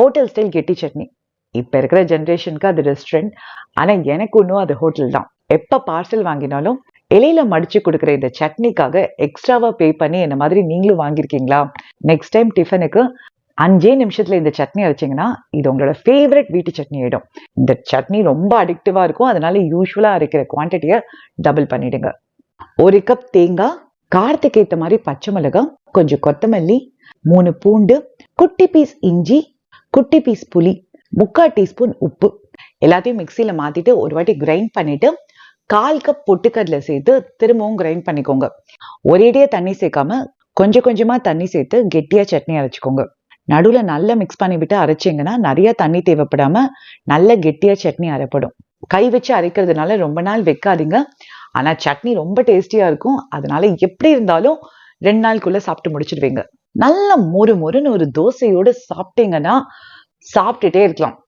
Hotel style கெட்டி சட்னி. இப்ப இருக்கிற ஜென்ரேஷனுக்கு அது ரெஸ்டாரண்ட் ஆனா எனக்கு இன்னும் அது ஹோட்டல் தான். எப்ப பார்சல் வாங்கினாலும் இலையில மடிச்சு கொடுக்குற இந்த சட்னிக்காக எக்ஸ்ட்ராவா பே பண்ணி இந்த மாதிரி நீங்களும் வாங்கியிருக்கீங்களா? நெக்ஸ்ட் டைம் டிஃபனுக்கு அஞ்சே நிமிஷத்துல இந்த சட்னி அரைச்சிங்கன்னா இது உங்களோட ஃபேவரட் வீட்டு சட்னி ஆயிடும். இந்த சட்னி ரொம்ப அடிக்டிவா இருக்கும். அதனால யூஸ்வலா அரைக்கிற குவான்டிட்டியை டபுள் பண்ணிடுங்க. ஒரு கப் தேங்காய் காரத்துக்கு ஏற்ற மாதிரி பச்சை மிளகாய் கொஞ்சம் கொத்தமல்லி மூணு பூண்டு குட்டி பீஸ் இஞ்சி குட்டி பீஸ் புளி முக்கால் டீஸ்பூன் உப்பு. எல்லாத்தையும் மிக்சியில் மாற்றிட்டு ஒரு வாட்டி கிரைண்ட் பண்ணிட்டு கால் கப் பொட்டுக்கடலை சேர்த்து திரும்பவும் கிரைண்ட் பண்ணிக்கோங்க. ஒரேடியாக தண்ணி சேர்க்காம கொஞ்சம் கொஞ்சமா தண்ணி சேர்த்து கெட்டியா சட்னி அரைச்சிக்கோங்க. நடுவில் நல்லா மிக்ஸ் பண்ணிவிட்டு அரைச்சிங்கன்னா நிறைய தண்ணி தேவைப்படாம நல்ல கெட்டியா சட்னி அரைப்படும். கை வச்சு அரைக்கிறதுனால ரொம்ப நாள் வைக்காதீங்க. ஆனா சட்னி ரொம்ப டேஸ்டியா இருக்கும். அதனால எப்படி இருந்தாலும் ரெண்டு நாளுக்குள்ள சாப்பிட்டு முடிச்சிடுவீங்க. நல்ல மொறு மொறுன்னு ஒரு தோசையோட சாப்பிட்டீங்கன்னா சாப்பிட்டுட்டே இருக்கலாம்.